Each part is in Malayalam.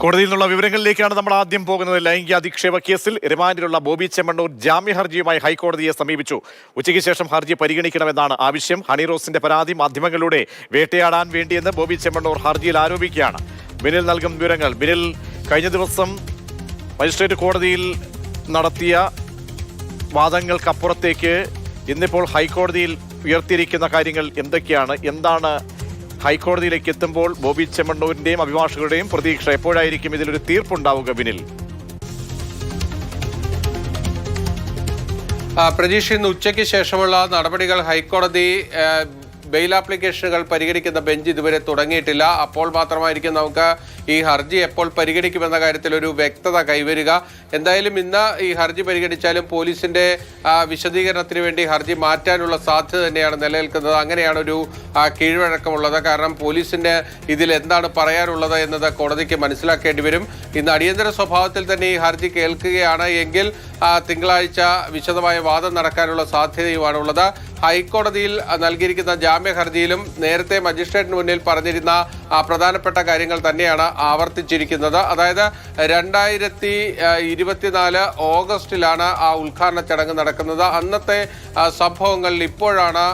കോടതിയിൽ നിന്നുള്ള വിവരങ്ങളിലേക്കാണ് നമ്മൾ ആദ്യം പോകുന്നത്. ലൈംഗിക അധിക്ഷേപ കേസിൽ റിമാൻഡിലുള്ള ബോബി ചെമ്മണ്ണൂർ ജാമ്യ ഹർജിയുമായി ഹൈക്കോടതിയെ സമീപിച്ചു. ഉച്ചയ്ക്ക് ശേഷം ഹർജി പരിഗണിക്കണമെന്നാണ് ആവശ്യം. ഹണിറോസിന്റെ പരാതി മാധ്യമങ്ങളിലൂടെ വേട്ടയാടാൻ വേണ്ടിയെന്ന് ബോബി ചെമ്മണ്ണൂർ ഹർജിയിൽ ആരോപിക്കുകയാണ്. ബിനിൽ നൽകും വിവരങ്ങൾ. ബിനിൽ കഴിഞ്ഞ ദിവസം മജിസ്ട്രേറ്റ് കോടതിയിൽ നടത്തിയ വാദങ്ങൾക്കപ്പുറത്തേക്ക് ഇന്നിപ്പോൾ ഹൈക്കോടതിയിൽ ഉയർത്തിയിരിക്കുന്ന കാര്യങ്ങൾ എന്തൊക്കെയാണ്? എന്താണ് ഹൈക്കോടതിയിലേക്ക് എത്തുമ്പോൾ ബോബി ചെമ്മണ്ണൂരിന്റെയും അഭിഭാഷകരുടെയും പ്രതീക്ഷ എപ്പോഴായിരിക്കും ഇതിലൊരു തീർപ്പുണ്ടാവുക ബിനിൽ പ്രതീക്ഷ ഇന്ന് ഉച്ചയ്ക്ക് ശേഷമുള്ള നടപടികൾ ഹൈക്കോടതി ബെയിൽ ആപ്ലിക്കേഷനുകൾ പരിഗണിക്കുന്ന ബെഞ്ച് ഇതുവരെ തുടങ്ങിയിട്ടില്ല. അപ്പോൾ മാത്രമായിരിക്കും നമുക്ക് ഈ ഹർജി എപ്പോൾ പരിഗണിക്കുമെന്ന കാര്യത്തിൽ ഒരു വ്യക്തത കൈവരിക. എന്തായാലും ഇന്ന് ഈ ഹർജി പരിഗണിച്ചാലും പോലീസിന്റെ വിശദീകരണത്തിന് വേണ്ടി ഹർജി മാറ്റാനുള്ള സാധ്യത തന്നെയാണ് നിലനിൽക്കുന്നത്. അങ്ങനെയാണ് ഒരു കീഴ്വഴക്കമുള്ളത്. കാരണം പോലീസിന്റെ ഇതിൽ എന്താണ് പറയാനുള്ളത് എന്നത് കോടതിക്ക് മനസ്സിലാക്കേണ്ടി വരും. ഇന്ന് അടിയന്തര സ്വഭാവത്തിൽ തന്നെ ഈ ഹർജി കേൾക്കുകയാണ്. എങ്കിൽ തിങ്കളാഴ്ച വിശദമായ വാദം നടക്കാനുള്ള സാധ്യതയുമാണ് ഉള്ളത് ഹൈക്കോടതിയിൽ നൽകിയിരിക്കുന്ന ജാമ്യ ഹർജിയിലും നേരത്തെ മജിസ്ട്രേറ്റിന് മുന്നിൽ പറഞ്ഞിരുന്ന പ്രധാനപ്പെട്ട കാര്യങ്ങൾ തന്നെയാണ് ആവർത്തിച്ചിരിക്കുന്നത്. അതായത് രണ്ടായിരത്തി ഇരുപത്തിനാല് ഓഗസ്റ്റിലാണ് ആ ഉദ്ഘാടന ചടങ്ങ് നടക്കുന്നത്. അന്നത്തെ സംഭവങ്ങളിൽ ഇപ്പോഴാണ്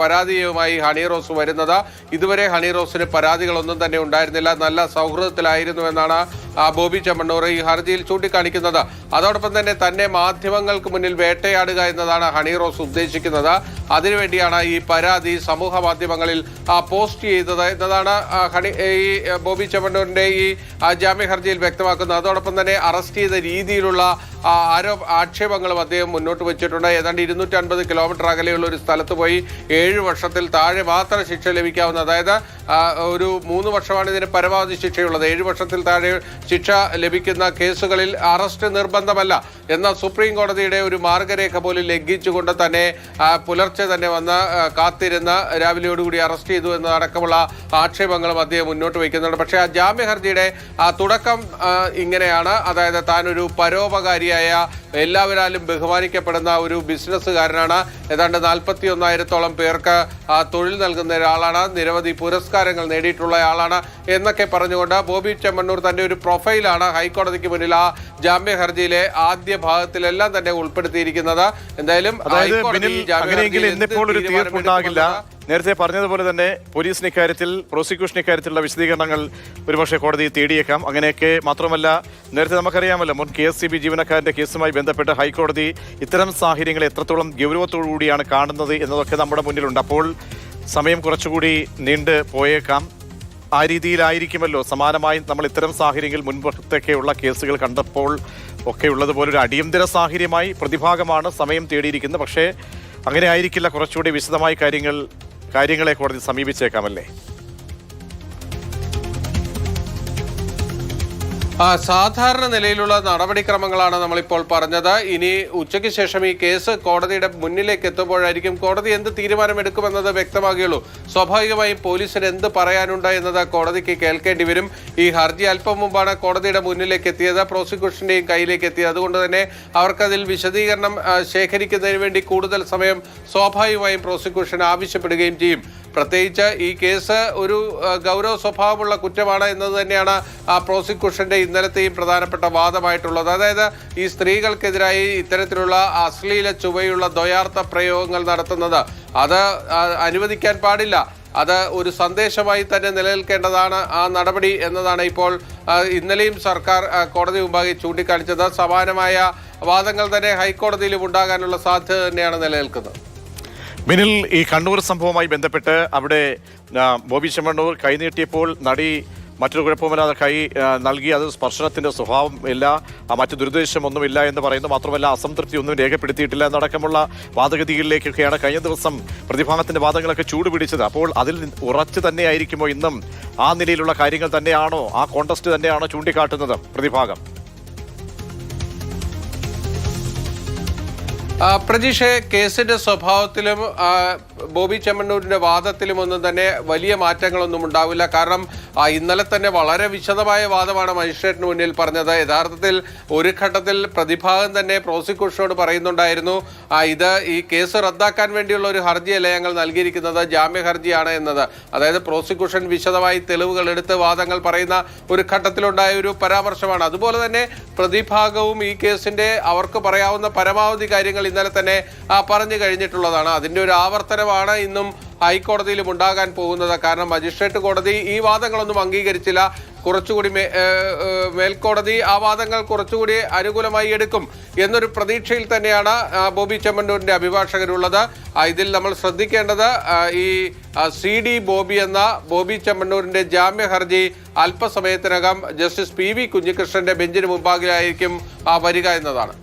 പരാതിയുമായി ഹണി റോസ് വരുന്നത്. ഇതുവരെ ഹണി റോസിന് പരാതികളൊന്നും തന്നെ ഉണ്ടായിരുന്നില്ല. നല്ല സൗഹൃദത്തിലായിരുന്നു എന്നാണ് ബോബി ചെമ്മണ്ണൂർ ഈ ഹർജിയിൽ ചൂണ്ടിക്കാണിക്കുന്നത്. അതോടൊപ്പം തന്നെ തന്നെ മാധ്യമങ്ങൾക്ക് മുന്നിൽ വേട്ടയാടുക എന്നതാണ് ഹണി റോസ് ഉദ്ദേശിക്കുന്നത്. അതിനുവേണ്ടിയാണ് ഈ പരാതി സമൂഹ മാധ്യമങ്ങളിൽ പോസ്റ്റ് ചെയ്തത്. എന്നതാണ് ഹണി ഈ ബോബി ചെമ്മണ്ണൂരിന്റെ ഈ ജാമ്യ ഹർജിയിൽ വ്യക്തമാക്കുന്നത്. അതോടൊപ്പം തന്നെ അറസ്റ്റ് ചെയ്ത രീതിയിലുള്ള ആരോപ ആക്ഷേപങ്ങളും അദ്ദേഹം മുന്നോട്ട് വെച്ചിട്ടുണ്ട്. ഏതാണ്ട് ഇരുന്നൂറ്റി അൻപത് കിലോമീറ്റർ അകലെയുള്ള ഒരു സ്ഥലത്ത് പോയി ഏഴ് വർഷത്തിൽ താഴെ മാത്രം ശിക്ഷ ലഭിക്കാവുന്ന അതായത് ഒരു മൂന്ന് വർഷമാണ് ഇതിന് പരമാവധി ശിക്ഷയുള്ളത്. ഏഴ് വർഷത്തിൽ താഴെ ശിക്ഷ ലഭിക്കുന്ന കേസുകളിൽ അറസ്റ്റ് നിർബന്ധമല്ല എന്ന സുപ്രീം കോടതിയുടെ ഒരു മാർഗരേഖ പോലും ലംഘിച്ചുകൊണ്ട് തന്നെ പുലർച്ചെ തന്നെ വന്ന് കാത്തിരുന്ന രാവിലെയോടുകൂടി അറസ്റ്റ് ചെയ്തു എന്നതടക്കമുള്ള ആക്ഷേപങ്ങളും അദ്ദേഹം മുന്നോട്ട് വയ്ക്കുന്നുണ്ട്. പക്ഷേ ആ ജാമ്യ ഹർജിയുടെ തുടക്കം ഇങ്ങനെയാണ്. അതായത് താനൊരു പരോപകാരിയായ എല്ലാവരാലും ബഹുമാനിക്കപ്പെടുന്ന ഒരു ബിസിനസ്സുകാരനാണ്. ഏതാണ്ട് നാൽപ്പത്തി ഒന്നായിരത്തോളം പേർക്ക് തൊഴിൽ നൽകുന്ന ഒരാളാണ്. നിരവധി പുരസ്കാരങ്ങൾ നേടിയിട്ടുള്ള ആളാണ് എന്നൊക്കെ പറഞ്ഞുകൊണ്ട് ബോബി ചെമ്മണ്ണൂർ തന്റെ ഒരു പ്രൊഫൈലാണ് ഹൈക്കോടതിക്ക് മുന്നിൽ ആ ജാമ്യ ഹർജിയിലെ ആദ്യ ഭാഗത്തിലെല്ലാം തന്നെ ഉൾപ്പെടുത്തിയിരിക്കുന്നത്. എന്തായാലും ഹൈക്കോടതി ജാമ്യ ഹർജിയിൽ നേരത്തെ പറഞ്ഞതുപോലെ തന്നെ പോലീസിന് ഇക്കാര്യത്തിൽ പ്രോസിക്യൂഷൻ ഇക്കാര്യത്തിലുള്ള വിശദീകരണങ്ങൾ ഒരുപക്ഷെ കോടതി തേടിയേക്കാം. അങ്ങനെയൊക്കെ മാത്രമല്ല നേരത്തെ നമുക്കറിയാമല്ലോ മുൻ കെ എസ് സി ബി ജീവനക്കാരന്റെ കേസുമായി ബന്ധപ്പെട്ട് ഹൈക്കോടതി ഇത്തരം സാഹചര്യങ്ങളെ എത്രത്തോളം ഗൗരവത്തോടു കൂടിയാണ് കാണുന്നത് എന്നതൊക്കെ നമ്മുടെ മുന്നിലുണ്ട്. അപ്പോൾ സമയം കുറച്ചുകൂടി നീണ്ട് പോയേക്കാം. ആ രീതിയിലായിരിക്കുമല്ലോ സമാനമായി നമ്മൾ ഇത്തരം സാഹചര്യങ്ങൾ മുൻപത്തേക്കുള്ള കേസുകൾ കണ്ടപ്പോൾ ഒക്കെ ഉള്ളതുപോലെ ഒരു അടിയന്തര സാഹചര്യമായി പ്രതിഭാഗമാണ് സമയം തേടിയിരിക്കുന്നത്. പക്ഷേ അങ്ങനെ ആയിരിക്കില്ല. കുറച്ചുകൂടി വിശദമായ കാര്യങ്ങൾ കാര്യങ്ങളെ കോടതി സമീപിച്ചേക്കാമല്ലേ? സാധാരണ നിലയിലുള്ള നടപടിക്രമങ്ങളാണ് നമ്മളിപ്പോൾ പറഞ്ഞത്. ഇനി ഉച്ചയ്ക്ക് ശേഷം ഈ കേസ് കോടതിയുടെ മുന്നിലേക്ക് എത്തുമ്പോഴായിരിക്കും കോടതി എന്ത് തീരുമാനമെടുക്കുമെന്നത് വ്യക്തമാകുകയുള്ളൂ. സ്വാഭാവികമായും പോലീസിന് എന്ത് പറയാനുണ്ട് എന്നത് കോടതിക്ക് കേൾക്കേണ്ടി വരും. ഈ ഹർജി അല്പം മുമ്പാണ് കോടതിയുടെ മുന്നിലേക്ക് എത്തിയത് പ്രോസിക്യൂഷന്റെയും കയ്യിലേക്ക് എത്തിയത്. അതുകൊണ്ട് തന്നെ അവർക്കതിൽ വിശദീകരണം ശേഖരിക്കുന്നതിന് വേണ്ടി കൂടുതൽ സമയം സ്വാഭാവികമായും പ്രോസിക്യൂഷൻ ആവശ്യപ്പെടുകയും ചെയ്യും. പ്രത്യേകിച്ച് ഈ കേസ് ഒരു ഗൗരവ സ്വഭാവമുള്ള കുറ്റമാണ് എന്നത് തന്നെയാണ് ആ പ്രോസിക്യൂഷന്റെ ഇന്നലത്തെയും പ്രധാനപ്പെട്ട വാദമായിട്ടുള്ളത്. അതായത് ഈ സ്ത്രീകൾക്കെതിരായി ഇത്തരത്തിലുള്ള അശ്ലീല ചുവയുള്ള ദ്വയാർത്ഥ പ്രയോഗങ്ങൾ നടത്തുന്നത് അത് അനുവദിക്കാൻ പാടില്ല. അത് ഒരു സന്ദേശമായി തന്നെ നിലനിൽക്കേണ്ടതാണ് ആ നടപടി എന്നതാണ് ഇപ്പോൾ ഇന്നലെയും സർക്കാർ കോടതി മുമ്പാകെ ചൂണ്ടിക്കാണിച്ചത്. സമാനമായ വാദങ്ങൾ തന്നെ ഹൈക്കോടതിയിലും ഉണ്ടാകാനുള്ള സാധ്യത തന്നെയാണ് നിലനിൽക്കുന്നത്. ബിനിൽ ഈ കണ്ണൂർ സംഭവവുമായി ബന്ധപ്പെട്ട് അവിടെ ബോബി ചെമ്മണ്ണൂർ കൈനീട്ടിയപ്പോൾ നടി മറ്റൊരു കുഴപ്പമില്ലാതെ കൈ നൽകി. അത് സ്പർശനത്തിന്റെ സ്വഭാവം ഇല്ല. മറ്റു ദുരുദ്ദേശമൊന്നുമില്ല എന്ന് പറയുന്നു. മാത്രമല്ല അസംതൃപ്തി ഒന്നും രേഖപ്പെടുത്തിയിട്ടില്ല എന്നടക്കമുള്ള വാദഗതികളിലേക്കൊക്കെയാണ് കഴിഞ്ഞ ദിവസം പ്രതിഭാഗത്തിന്റെ വാദങ്ങളൊക്കെ ചൂടുപിടിച്ചത്. അപ്പോൾ അതിൽ ഉറച്ചു തന്നെയായിരിക്കുമോ ഇന്നും? ആ നിലയിലുള്ള കാര്യങ്ങൾ തന്നെയാണോ? ആ കോണ്ടസ്റ്റ് തന്നെയാണോ ചൂണ്ടിക്കാട്ടുന്നത് പ്രതിഭാഗം? പ്രജീഷെ കേസിന്റെ സ്വഭാവത്തിലും ബോബി ചെമ്മണ്ണൂരിന്റെ വാദത്തിലും ഒന്നും തന്നെ വലിയ മാറ്റങ്ങളൊന്നും ഉണ്ടാവില്ല. കാരണം ഇന്നലെ തന്നെ വളരെ വിശദമായ വാദമാണ് മജിസ്ട്രേറ്റിന് മുന്നിൽ പറഞ്ഞത്. യഥാർത്ഥത്തിൽ ഒരു ഘട്ടത്തിൽ പ്രതിഭാഗം തന്നെ പ്രോസിക്യൂഷനോട് പറയുന്നുണ്ടായിരുന്നു. ഇത് ഈ കേസ് റദ്ദാക്കാൻ വേണ്ടിയുള്ള ഒരു ഹർജിയല്ല ഞങ്ങൾ നൽകിയിരിക്കുന്നത്? ജാമ്യ ഹർജിയാണ് എന്നത്. അതായത് പ്രോസിക്യൂഷൻ വിശദമായി തെളിവുകൾ എടുത്ത് വാദങ്ങൾ പറയുന്ന ഒരു ഘട്ടത്തിലുണ്ടായ ഒരു പരാമർശമാണ്. അതുപോലെ തന്നെ പ്രതിഭാഗവും ഈ കേസിന്റെ അവർക്ക് പറയാവുന്ന പരമാവധി കാര്യങ്ങൾ ഇന്നലെ തന്നെ പറഞ്ഞു കഴിഞ്ഞിട്ടുള്ളതാണ്. അതിന്റെ ഒരു ആവർത്തനമാണ് ഇന്നും ഹൈക്കോടതിയിലും ഉണ്ടാകാൻ പോകുന്നത്. കാരണം മജിസ്ട്രേറ്റ് കോടതി ഈ വാദങ്ങളൊന്നും അംഗീകരിച്ചില്ല. കുറച്ചുകൂടി മേൽക്കോടതി ആ വാദങ്ങൾ കുറച്ചുകൂടി അനുകൂലമായി എടുക്കും എന്നൊരു പ്രതീക്ഷയിൽ തന്നെയാണ് ബോബി ചെമ്മണ്ണൂരിന്റെ അഭിഭാഷകരുള്ളത്. ഇതിൽ നമ്മൾ ശ്രദ്ധിക്കേണ്ടത് ഈ സി ഡി ബോബി എന്ന ബോബി ചെമ്മണ്ണൂരിന്റെ ജാമ്യ ഹർജി അല്പസമയത്തിനകം ജസ്റ്റിസ് പി വി കുഞ്ഞികൃഷ്ണന്റെ ബെഞ്ചിന് മുമ്പാകെയായിരിക്കും വരിക എന്നതാണ്.